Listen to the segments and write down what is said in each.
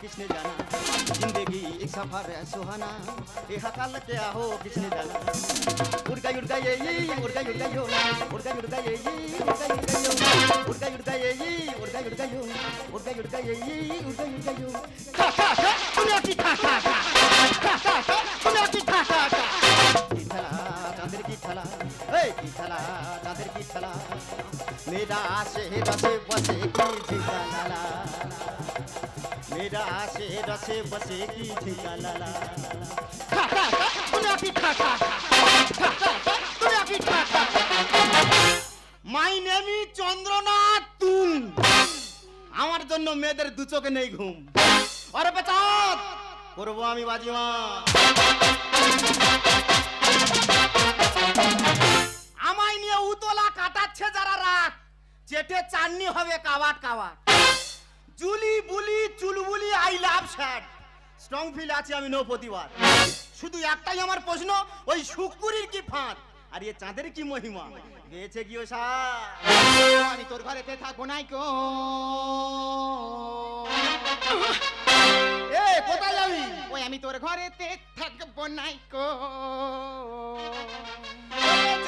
किसने जाना? ज़िंदगी एक सफ़र है, सुहाना। ये हकाल क्या हो, किसने जाना? उड़का उड़का ये ये उड़का उड़का यो उड़का उड़का ये ये उड़का उड़का यो उड़का उड़का ये ये उड़का उड़का यो उड़का उड़का ये ये उड़का उड़का यो। खा खा खा सुनो की खा खा खा खा खा खा सुनो की खा खा खा की थला की थला मेरा आशे, बसे बसे, की ज़िंदा लाला मेरा आशे रसे बसे की झिका लाला खा खा खा दुनिया की खा खा खा खा खा खा दुनिया की खा खा মাই নেম ইজ চন্দ্রনাথ তুম আমার জন্য মেয়েদের দু চোখে নেই ঘুম আরে পেচাত করবো আমি বাজিমা আমায় নিয়ে উতলা কাটাচ্ছে যারা রাখ চেটে চাননি হবে কাবাট কাবাট জুলি বুলি চুলবুলি I love sad strong feel আছে আমি নো প্রতিবাদ। শুধু একটাই আমার প্রশ্ন, ওই শুকুরির কি ফাঁদ? আর এ চাঁদের কি মহিমা? গেছে কি ও আমি তোর ঘরেতে থাকব নাই কো। এ, কোথায় যাবি? ওই আমি তোর ঘরেতে থাকব নাই কো।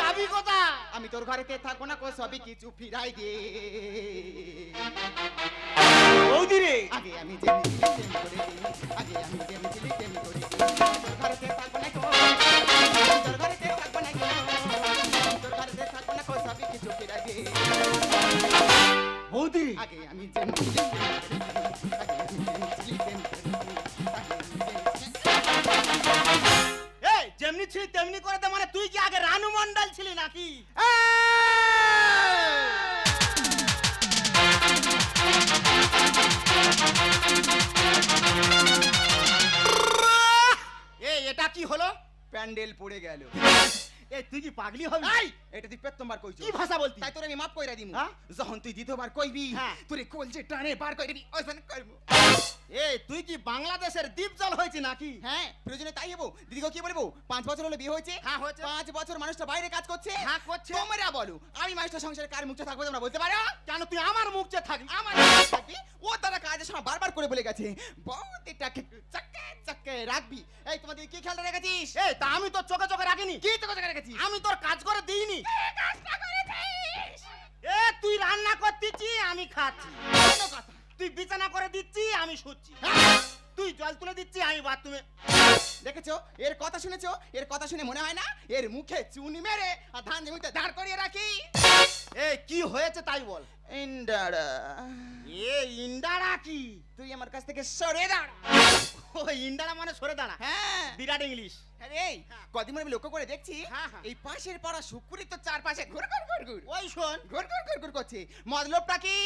যাবি কোথায়? আমি তোর ঘরেতে থাকব না কো, সবই কিছু ফিরাই দে। বৌদি রে আগে আমি যেমনি ছিলি করে দে আগে আমি যেমনি ছিলি তেমনি করে দে ঘরেতে থাকব না কো ঘরেতে থাকব না কো ঘরেতে থাকব না কো সবই কিছু ফিরাই বৌদি। আগে আমি যেমনি মাফ কইরা দিমু। হ্যাঁ? যখন তুই দ্বিতীয়বার কইবি হ্যাঁ। তোরে কোল যে টানে বার কইরা দিবি ওইখানে কইবো। এই তুই কি বাংলাদেশের দ্বীপ জল হয়েছে নাকি? হ্যাঁ প্রয়োজনে তাই হব। দিদিকে কি বলব পাঁচ বছর হলো বিয়ে হয়েছে। হ্যাঁ, হয়েছে। পাঁচ বছর মানুষটা বাইরে কাজ করছে। হ্যাঁ, করছে। তোমরা বলো আমি মানুষটা সংসারে কার মুখে থাকব তোমরা বলতে পারো? কেন তুই আমার মুখ থাকবি? আমার থাকবি? ও তারা কাজের সময় বারবার করে বলে গেছে বউদিটাকে চাকে চাকে রাখবি। এই তোমাদের কি খেয়াল রেখেছিস? এই তা আমি তোর চোখে চোখে রাখিনি। কি তো কথা রেখেছিস? আমি তোর কাজ করে দিইনি। কাজটা করেছিস! এ, তুই রান্না করতেছি, আমি খাচ্ছি। তুই বিছানা করে দিচ্ছি, আমি শুচ্ছি। হ্যাঁ? তুই জল তুলে দিচ্ছি, আমি বাথরুমে। দেখেছ? এর কথা শুনেছো? এর কথা শুনে মনে হয় না? এর মুখে চুনি মেরে আর ধান জমিতে দাঁড় করিয়ে রাখি। এই কি হয়েছে তাই বল? ইন্দারা। এ ইন্ডারা কি? তুই আমার কাছ থেকে সরে দাঁড়া। ও ইন্ডারা মানে সরে দাঁড়া। হ্যাঁ। বিরাট ইংলিশ। আরে এই কদিন আমি লক্ষ্য করে দেখছি হ্যাঁ, হ্যাঁ। এই পাশের পাড়া শুকুরি তো চারপাশে ঘুর ঘুর ঘুর ঘুর। ওই শোন। ঘুর ঘুর ঘুর ঘুর করছে। মতলবটা কি?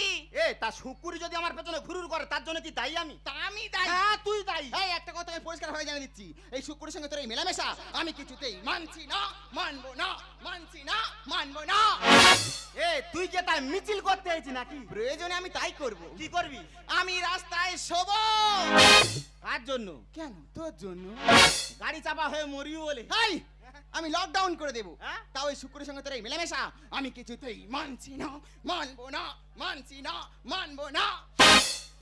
এ তা শুকুরি যদি আমার পেছনে ঘুরুর করে তার জন্য কি দায়ী আমি? তা আমি দাই হ্যাঁ তুই দায়ী। এই আমি পরিষ্কার হয়ে জানিয়ে দিচ্ছি। এই শুকুরের সঙ্গে তোর এই মেলামেশা আমি কিছুতেই মানছি না মানবো না মানছি না মানবো না। এ তুই কি তাই মিছিল করতে হয়েছি নাকি? প্রয়োজনে আমি তাই করব। কি করবি? আমি রাস্তায় শোবো। কার জন্য? কেন? তোর জন্য। গাড়ি চাপা হয়ে মরিও বলে। হাই আমি লকডাউন করে দেবো। হ্যাঁ? তাও ওই শুক্রের সঙ্গে তোর এই মেলামেশা আমি কিছুতেই মানছি না মানবো না মানছি না মানবো না।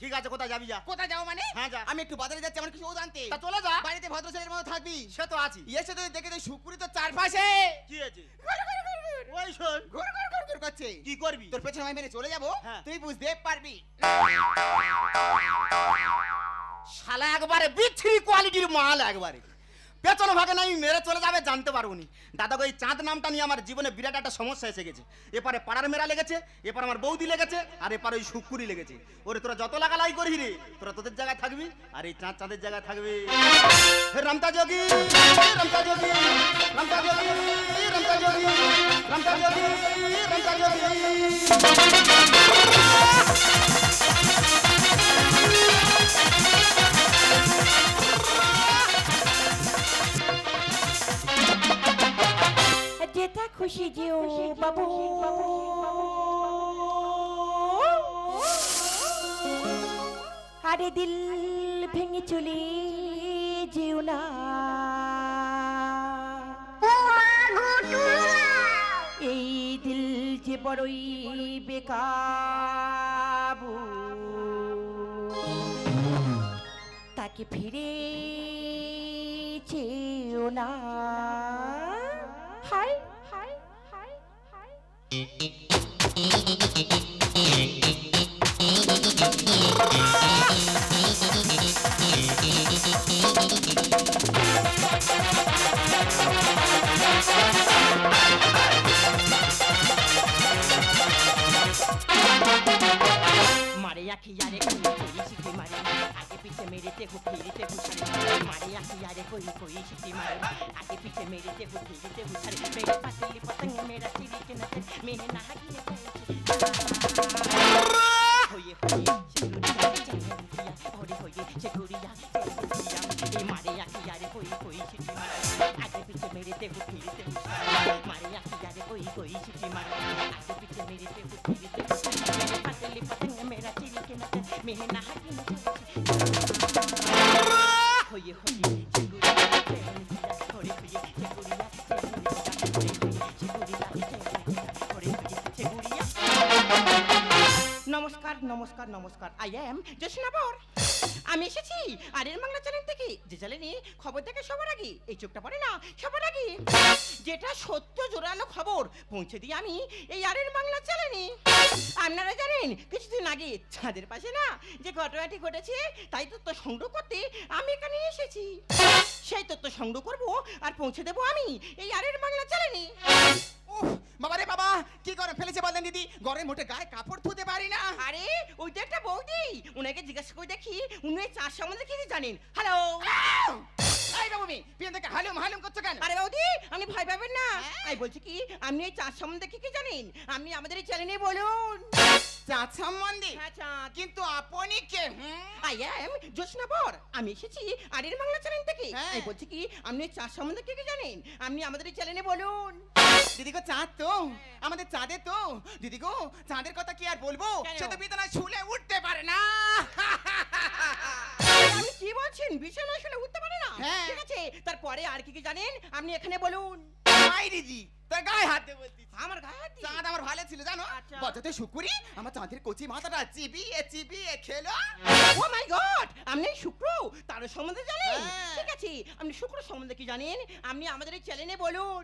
ঠিক আছে কোথায় যাবি যা। কোথায় যাও মানে? হ্যাঁ, যা। আমি একটু বাজারে যাচ্ছি আমার কিছু ও জানতে তা চলে যা। বাড়িতে ভদ্র ছেলের মতো থাকবি? সে তো আছি। এসে তুই দেখে তুই শুকুরি তো চারপাশে। কি আছে। ওই শোন। ঘুর ঘুর ঘুর ঘুর করছে। কি করবি? তোর পেছনে আমি মেরে চলে যাব। হ্যাঁ। তুই বুঝতে পারবি। শালা একবারে বিচ্ছিরি কোয়ালিটির মাল একবারে। পেছনে ভাগে না আমি মেরে চলে যাবে, জানতে পারব নি দাদা ওই চাঁদ নামটা নিয়ে আমার জীবনে বিরাট একটা সমস্যা এসে গেছে। এপারে পাড়ার মেরা লেগেছে, এপারে আমার বৌদি লেগেছে, আর এপারে ওই শুকুরি লেগেছে। ওরে, তোরা যত লাগালাই করি রে, তোরা তোদের জায়গায় থাকবি, আর এই চাঁদ চাঁদের জায়গায় থাকবি। রমতা যোগী রমতা যোগী রমতা যোগী রমতা যোগী রমতা যোগী রমতা যোগী। খুশি যেও বাবু। আরে দিল ভেঙে চলে যেও না। এই দিল যে বড়ই বেকাবু। তাকে ফিরে চেও না। হাই 마리아 키야의 꿈을 이시기 마리아 पीछे मेरे देखो फिर देखो मारे यारे कोई कोई छिपी मारे आगे पीछे मेरे देखो फिर देखो मेरे पतली पतंग मेरा चिड़ी के नज़र मेरे नहागी ने पीछे मेरे पे कुछ कोई मेरे पतली पतंग मेरा चिड़ी के नज़र मेरे नहागी ने নমস্কার নমস্কার। আই এম জোশনাবর আমি এসেছি আরের বাংলা চ্যানেল থেকে। যে চ্যানেলে খবর দেখে সবার আগে, এই চোখটা পড়ে না, সবার আগে। যেটা সত্য জোরালো খবর, পৌঁছে দিই আমি এই আরের বাংলা চ্যানেলে আপনারা জানেন, কিছুদিন আগে ছাদের পাশে না যে ঘটনাটি ঘটেছে, তাই তথ্য সংগ্রহ করতে আমি এখানে এসেছি। সেই তথ্য সংগ্রহ করব আর পৌঁছে দেবো আমি এই আরের বাংলা চ্যানেলে উফ বাবা রে বাবা কি করে ফেলেছে বলেন দিদি? ঘরের মোটে গায়ে কাপড় ধুতে পারি না। আরে ওইটা একটা বৌদি। উনাকে জিজ্ঞাসা করে দেখি উনি চাষ চার সম্বন্ধে কি জানেন। হ্যালো আউ! এই বাবু মি হালুম হালুম করছ কেন? আরে বৌদি আপনি ভয় পাবেন না। আমি বলছি কি আপনি এই চার সম্বন্ধে কি কি জানেন? আপনি আমাদের এই চ্যানেলে বলুন। চাঁদ সম্বন্ধে? হ্যাঁ চাঁদ। কিন্তু আপনি কে আই এম জোসনা বর আমি এসেছি আরের বাংলা চ্যানেল থেকে। হ্যাঁ। আমি বলছি কি আপনি এই সম্বন্ধে কি কি জানেন? আপনি আমাদের এই চ্যানেলে বলুন। দিদি গো চাঁদ তো। আমাদের চাঁদে তো। দিদি গো চাঁদের কথা কি আর বলব? সে তো বিছানায় শুলে উঠতে পারে না। আপনি কি বলছেন? বিছানা আসলে উঠতে পারে না? হ্যাঁ। ঠিক আছে তারপরে আর কি কি জানেন? আপনি এখানে বলুন। বাইরে দিদি তোর গায়ে হাত বলতিস আমার গায়ে হাত চাঁদ আমার ভালো ছিল জানো? আচ্ছা। শুকুরি আমার চাঁদের কচি মাথাটা চিবিয়ে চিবিয়ে খেলো। Oh my god! আপনি শুক্র তার সম্বন্ধে জানেন? হ্যাঁ। ঠিক আছে আপনি শুক্র সম্বন্ধে কি জানেন? আপনি আমাদের এই চ্যানেলে বলুন।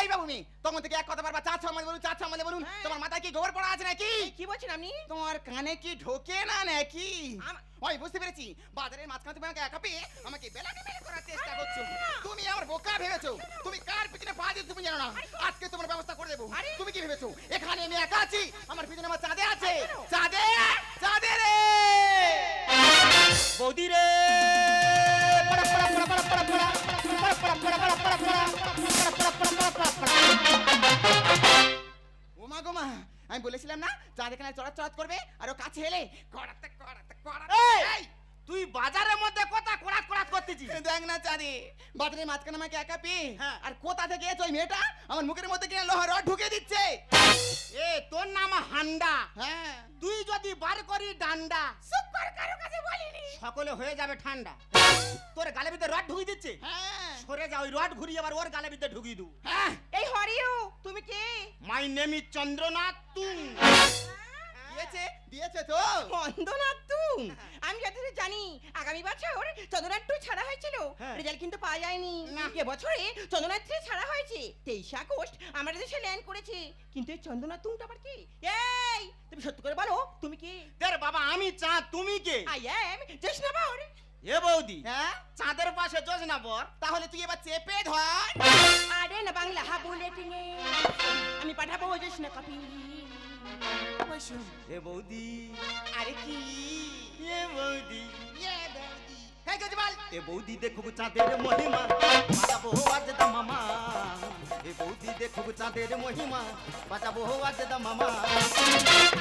এই বাবু মি তখন থেকে এক কথা বারবার চাঁদ সম্বন্ধে বলুন চাঁদ সম্বন্ধে বলুন। হ্যাঁ। তোমার মাথায় কি গোবর পড়া আছে নাকি? কি বলছেন আপনি? তোমার কানে কি ঢোকে না নাকি? ওই বুঝতে পেরেছি। বাজারের মাঝখানে তুমি আমাকে একা পেয়ে আমাকে বেলাটি বেলা করার চেষ্টা করছ। তুমি আমার বোকা ভেবেছো। তুমি কার পিছনে পা দিয়ে তুমি জানো না? আজকে তোমার ব্যবস্থা করে দেবো। তুমি কি ভেবেছো? এখানে আমি একা আছি? আমার পিছনে আমার চাঁদে আছে। চাঁদে? চাঁদে রে! বৌদি রে! পড়া, পড়া, পড়া, পড়া, পড়া, পড়া, পড়া, পড়া, পড়া, পড়া, পড়া, পড়া, পড়া, পড়া, পড়া, পড়া, পড়া, পড়া। ওমা গোমা আমি বলেছিলাম না চাঁদ এখানে চড়াত চড়াত করবে আর ও কাছে এলে কড়াতে কড়াতে কড়াতে তুই বাজারের মধ্যে কথা কোরাত কোরাত করতেছিস। দেখ না চাঁদে বাজারের মাঝখানে আমাকে একা পেয়ে হ্যাঁ। আর কোথা থেকে এসে ওই মেয়েটা আমার মুখের মধ্যে কিনা লোহার রড ঢুকে দিচ্ছে? এ তোর নাম হান্ডা। হ্যাঁ। তুই যদি বার করি ডান্ডা। সুপার কারও কাছে বলিনি। সকলে হয়ে যাবে ঠান্ডা। তোর গালে ভিতরে রড ঢুকিয়ে দিচ্ছে? হ্যাঁ। সরে যা ওই রড ঘুরিয়ে আবার ওর গালে ভিতরে ঢুকিয়ে দু। হ্যাঁ। এই হরিও তুমি কে? মাই নেম ইজ চন্দ্রনাথ তুং দিয়েছে দিয়েছে তো। বন্দনা তুম। জানি আগামী বছর চন্দ্রনাথ টু ছাড়া হয়েছিল। হ্যাঁ। রেজাল্ট কিন্তু পাওয়া যায়নি। না। এ বছরে চন্দ্রনাথ থ্রি ছাড়া হয়েছে। তেইশে আগস্ট আমাদের দেশে ল্যান্ড করেছে। কিন্তু এই চন্দ্রনাথ তুমটা আবার কি? এই তুমি সত্যি করে বলো তুমি কি? তোর বাবা আমি চাঁদ তুমি কে? আই এম জেসনাবর এ বৌদি হ্যাঁ? চাঁদের পাশে যোজনা বর তাহলে তুই এবার চেপে ধর। আরে না বাংলা হা বুলেটিনে। আমি পাঠাবো জেসনা কপি এ বৌদি। আরে কি? এ বৌদি দেখুক চাঁদের মহিমা বাজাবো আজ দা মামা এ বৌদি দেখুক চাঁদের মহিমা বাজাবো আজ দা মামা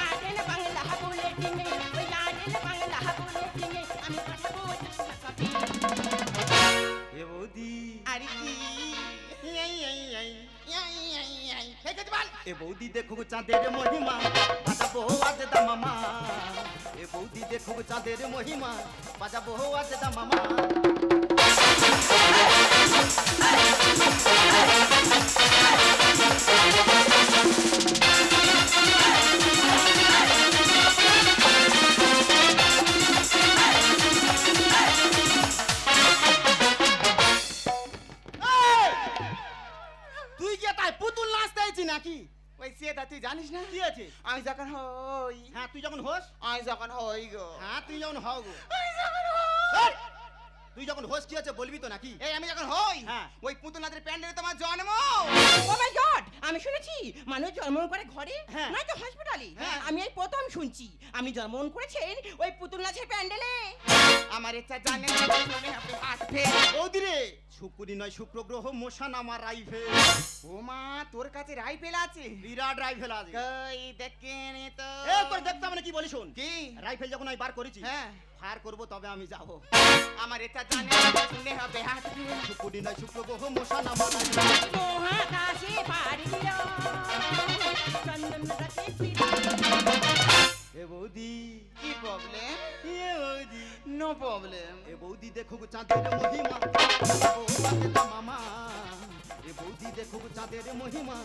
আরে না বাংলা হা বুলেটিনে ওই আরে না বাংলা হা বুলেটিনে আমি পাঠাবো জেসনা কপি এ বৌদি আরে কি এই, এই, এই। ইয়াই ইয়াই ইয়াই হ্যাঁ গজবাল এ বৌদি দেখুক চাঁদের মহিমা বাজাবো আজ দা মামা এ বৌদি দেখুক চাঁদের মহিমা বাজাবো আজ দা মামা তুই কি তাই পুতুল নাচতে নাকি? ওই সেটা তুই জানিস না? কি আছে? আমি যখন হই হ্যাঁ তুই যখন হোস? আমি যখন হই গো। হ্যাঁ তুই যখন হও গো। আমি যখন তুই যখন হোস কি আছে বলবি তো নাকি? এই আমি যখন হই হ্যাঁ। ওই পুতুলনাথের প্যান্ডেলে তোমার জন্ম। ও মাই গড আমি শুনেছি মানুষ জন্মগ্রহণ করে ঘরে হ্যাঁ। নয়তো হসপিটালে হ্যাঁ। আমি এই প্রথম শুনছি। আপনি জন্মগ্রহণ করেছেন ওই পুতুল নাচের প্যান্ডেলে। আমার ইচ্ছা জানে না মনে হবে হাত ফেল বৌদি রে শুক্রি নয় শুক্র গ্রহ মশান আমার রাইফেল। ও মা তোর কাছে রাইফেল আছে? বিরাট রাইফেল আছে। কই দেখেনি তো। এ তোর দেখতে মানে কি বলি শোন? কি? রাইফেল যখন আমি বার করেছি হ্যাঁ। ফায়ার করব তবে আমি যাব। আমার ইচ্ছা জানে না শুনে হবে হাত ফেল শুক্রি নয় শুক্র গ্রহ মশান আমার রাইফেল। মহাকাশে! প্রবলেম এ বৌদি দেখুক চাঁদের মহিমা। চাঁদের মামা। এ বৌদি দেখুক চাঁদের মহিমা।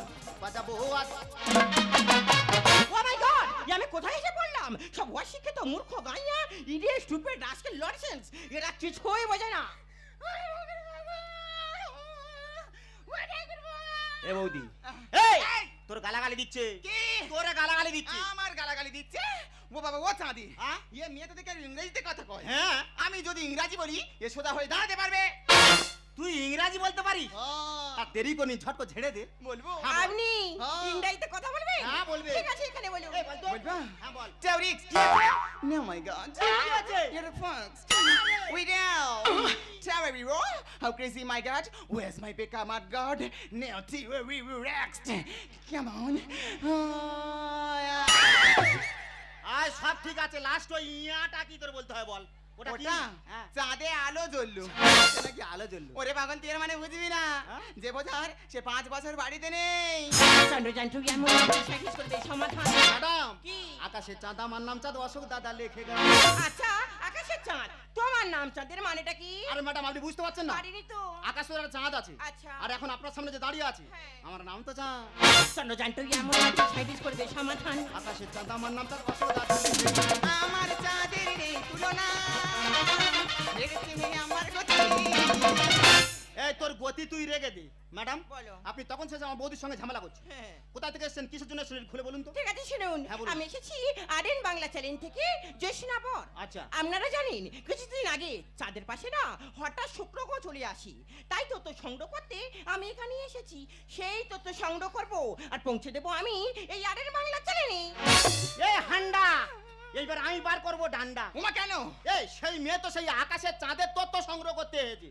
বাজাবো আজ। ও মাই গড আমি কোথায় এসে পড়লাম? সব অশিক্ষিত মূর্খ গাইয়া ইডিয়ে স্টুপিড রাস্কেল লরেন্স এরা কিছুই বোঝে না। এ বৌদি। এই! তোর গালাগালি দিচ্ছে। কে? তোরে গালাগালি দিচ্ছে। আমার গালাগালি দিচ্ছে? ও বাবা ও চাঁদি। হ্যাঁ? ইয়ে মেয়ে তো দেখে ইংরেজিতে কথা কয়। হ্যাঁ। আমি যদি ইংরাজি বলি এ সোজা হয়ে দাঁড়াতে পারবে। তুই ইংরাজি বলতে পারিস? আর দেরি করিনি ঝট করে ঝেড়ে দে। বলব? হ্যাঁ, আপনি হ্যাঁ। ইন্ডাইতে কথা বলবেন? হ্যাঁ বলবে। ঠিক আছে এখানে বলি এই হ্যাঁ বল। টেরিক্স কি মাই গড ঠিক আছে? ইয়ার ফাক্স উই নাও Tell me, Roy, how crazy my god? Where's my pick up, my god? Now, see where we relaxed. Come on. Oh, সব ঠিক আছে লাস্ট ওই ইয়াটা কি করে বলতে হয় বল? ওটা হ্যাঁ। চাঁদে আলো জ্বললো। এটা কি আলো জ্বললো? ওরে পাগল তুই মানে বুঝবি না। হ্যাঁ? যে বোঝার সে পাঁচ বছর বাড়িতে নেই। চন্দ্রযান টু এমন সাইকিস করবে সমাধান? ম্যাডাম আকাশে চাঁদ আমার নাম চাঁদ অশোক দাদা লেখে গেল। আচ্ছা আকাশের চাঁদ। তোমার নাম চাঁদের মানেটা কি? আরে ম্যাডাম আপনি বুঝতে পারছেন না। পারিনি তো। আকাশের একটা চাঁদ আছে। আচ্ছা। আর এখন আপনার সামনে যে দাঁড়িয়ে আছে হ্যাঁ। আমার নাম তো চাঁদ। চন্দ্রযান টু এমন সাইকিস করবে সমাধান? আকাশের চাঁদ আমার নাম চাঁদ অশোক দাদা আমার চাঁদের তুলনা। এই তোর গতি তুই রেগে দে। ম্যাডাম আপনি তখন শেষে আমার বৌদির সঙ্গে ঝামেলা করছে হ্যাঁ। কোথা থেকে এসেছেন? কিসের জন্য এসেছেন খুলে বলুন তো। ঠিক আছে শুনুন হ্যাঁ, আমি এসেছি আরএন বাংলা চ্যানেল থেকে জোসনা আচ্ছা। আপনারা জানেন কিছুদিন আগে চাঁদের পাশে না হঠাৎ শুক্র গ্রহ চলে আসি। তাই তথ্য সংগ্রহ করতে আমি এখানে এসেছি। সেই তথ্য সংগ্রহ করব আর পৌঁছে দেবো আমি এই আরের বাংলা চ্যানেলে। এ হান্ডা! এইবার আমি বার করব ডান্ডা। উমা কেন? এই সেই মেয়ে তো সেই আকাশে চাঁদের তত্ত্ব সংগ্রহ করতে এসেছে।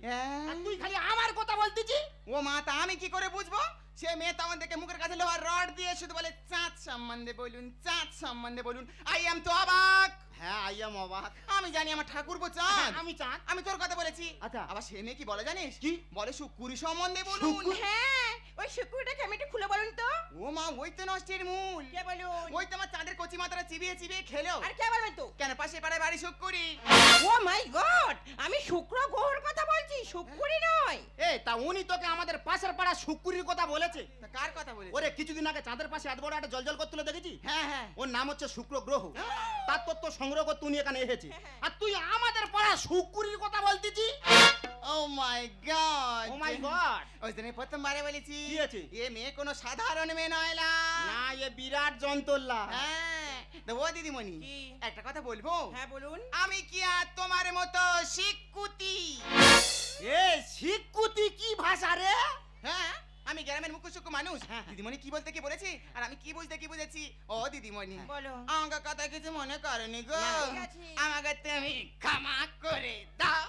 আর তুই খালি আমার কথা বলতেছি? ও মা তা আমি কি করে বুঝব? সে মেয়ে তো আমাদেরকে মুখের কাছে লোহার রড দিয়ে শুধু বলে চাঁদ সম্বন্ধে বলুন চাঁদ সম্বন্ধে বলুন। আই এম তো অবাক হ্যাঁ আই এম অবাক। আমি জানি আমার ঠাকুর চাঁদ আমি চাঁদ আমি তোর কথা বলেছি। আচ্ছা। আবার সে মেয়ে কি বলে জানিস? কি? বলে শুকুরি সম্বন্ধে বলুন। হ্যাঁ ওই শুক্রটাকে আমি একটু খুলে বলুন তো। ও মা ওই তো নষ্টের মূল। কে বলুন? ওই তো আমার চাঁদের কচি মাথাটা চিবিয়ে চিবিয়ে খেলো। আর কে বলবেন তো? কেন পাশে পাড়ায় বাড়ি শুকুরি? ও মাই গড আমি শুক্র গ্রহর কথা বলছি শুক্রই নয়। এ তা উনি তোকে আমাদের পাশের পাড়া শুকুরির কথা বলেছে। তা কার কথা বলে ওরে কিছুদিন আগে চাঁদের পাশে এত বড় একটা জলজল করতে দেখেছি হ্যাঁ হ্যাঁ। ওর নাম হচ্ছে শুক্র গ্রহ। তার তত্ত্ব সংগ্রহ করতে উনি এখানে এসেছে। আর তুই আমাদের পাড়া শুকুরির কথা বলতেছি? ও my god O my god ওই জন্য প্রথমবারে বলেছি কি আছে? এ মেয়ে কোনো সাধারণ মেয়ে নয় না না এ বিরাট যন্ত্রল্লা হ্যাঁ। ও দিদিমণি একটা কথা বলব? হ্যাঁ বলুন। আমি কি আর তোমার মতো শিক্ষুতি? এ শিক্ষুতি কি ভাষা রে? হ্যাঁ। আমি গ্রামের মুখ্য সূক্ষ্ম মানুষ। হ্যাঁ। দিদিমণি কি বলতে কি বলেছি? আর আমি কি বুঝতে কি বুঝেছি? ও দিদিমণি। বলো। আমাকে কথা কিছু মনে করনি গো। আমাকে তুমি ক্ষমা করে দাও।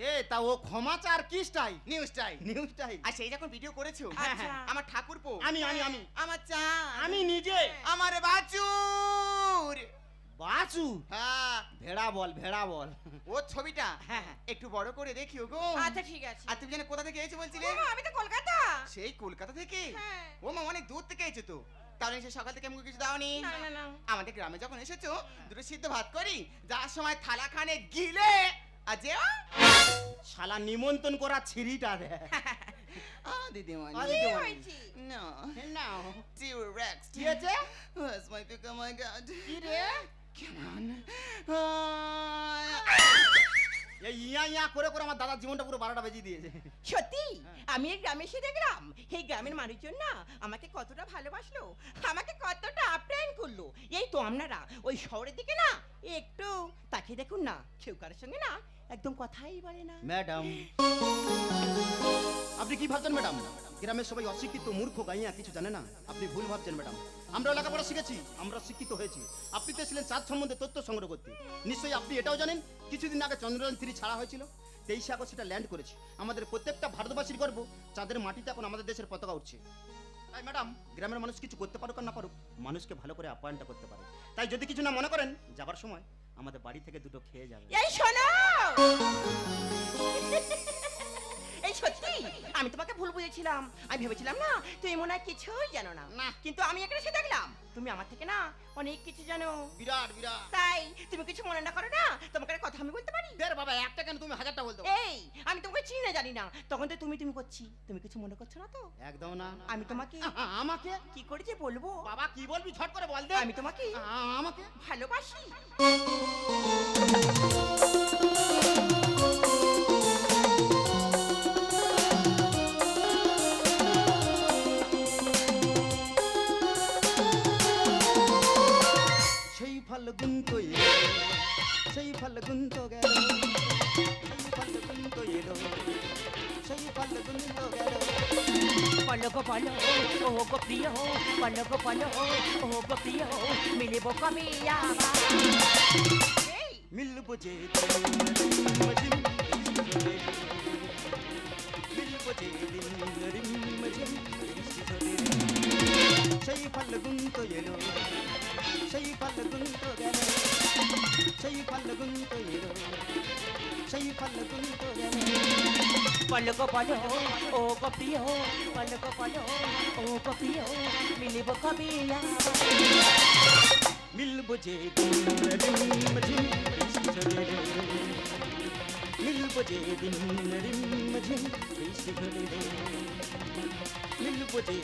এ তা ও ক্ষমা চার কি স্টাইল নিউজটাই নিউজ স্টাইল আর সেই যখন ভিডিও করেছ আচ্ছা। আমার ঠাকুরপো। আমি আমি আমি। আমার চা আমি নিজে। আমার বাচুর বাসু হ্যাঁ। ভেড়া বল ভেড়া বল। ও ছবিটা? হ্যাঁ হ্যাঁ। একটু বড় করে দেখিও গো আচ্ছা ঠিক আছে। আর তুমি জানো কোথা থেকে এসেছ বলছিলে? আমি তো কলকাতা। সেই কলকাতা থেকে? হ্যাঁ। ও মা অনেক দূর থেকে এসেছ তো। তাহলে সে সকাল থেকে আমাকে কিছু দাওনি? না না না আমাদের গ্রামে যখন এসেছ দুটো সিদ্ধ ভাত করি যার সময় থালা খানে গিলে আর যে শালা নিমন্ত্রণ করা ছিরিটা রে আ, কি দিদিমণি। হয়েছে? No. নাও। Dear Rex. কি হয়েছে? My pick? Oh my god. কি এই এই ইয়া ইয়া করে করে আমার দাদার জীবনটা পুরো বারোটা বেজিয়ে দিয়েছে। সত্যি? আমি এই গ্রামে এসে দেখলাম। এই গ্রামের মানুষজন না আমাকে কতটা ভালোবাসলো আমাকে কতটা আপ্যায়ন করল। এই তো আপনারা ওই শহরের দিকে না একটু তাকিয়ে দেখুন না কেউ কারোর সঙ্গে না একদম কথাই বলে না। ম্যাডাম। আপনি কি ভাবছেন, ম্যাডাম? গ্রামের সবাই অশিক্ষিত মূর্খ, গাইয়া, কিছু জানে না? আপনি ভুল ভাবছেন, ম্যাডাম। আমরা লেখাপড়া শিখেছি, আমরা শিক্ষিত হয়েছি। আপনি তো ছিলেন চাঁদ সম্বন্ধে তথ্য সংগ্রহ করতে। নিশ্চয়ই আপনি এটাও জানেন? কিছুদিন আগে চন্দ্রযান থ্রি ছাড়া হয়েছিল। তেইশে আগস্ট সেটা ল্যান্ড করেছে। আমাদের প্রত্যেকটা ভারতবাসীর গর্ব, চাঁদের মাটিতে এখন আমাদের দেশের পতাকা উঠছে। তাই, ম্যাডাম, গ্রামের মানুষ কিছু করতে পারুক আর না পারুক, মানুষকে ভালো করে আপ্যায়নটা করতে পারে। তাই যদি কিছু না মনে করেন, যাবার সময় আমাদের বাড়ি থেকে দুটো খেয়ে যাবে। এই শোনো! সত্যি? আমি তোমাকে ভুল বুঝেছিলাম। আমি ভেবেছিলাম না তুমি মনে হয় কিছুই জানো না। না। কিন্তু আমি এখানে এসে দেখলাম তুমি আমার থেকে না অনেক কিছু জানো। বিরাট বিরাট। তাই তুমি কিছু মনে না করো না তোমাকে একটা কথা আমি বলতে পারি? দের বাবা একটা কেন তুমি হাজারটা বলতে এই আমি তোমাকে চিনি না জানি না। তখন তো তুমি তুমি করছি। তুমি কিছু মনে করছ না তো? একদম না। আমি তোমাকে আমাকে? কি করে যে বলব? বাবা কি বলবি? ঝট করে বল দে। আমি তোমাকে আমাকে? ভালোবাসি। বলো গো বলো ও গো প্রিয় মিলিব কবে আবার এই মিলব যে দিন রিম মিলব যে দিন রিম ঝিম সেই ফাল্গুন তো এলো সেই ফাল্গুন তো গেল সেই ফাল্গুন তো এলো সেই ফাল্গুন তো গেল বলো গো বলো ও গো প্রিয়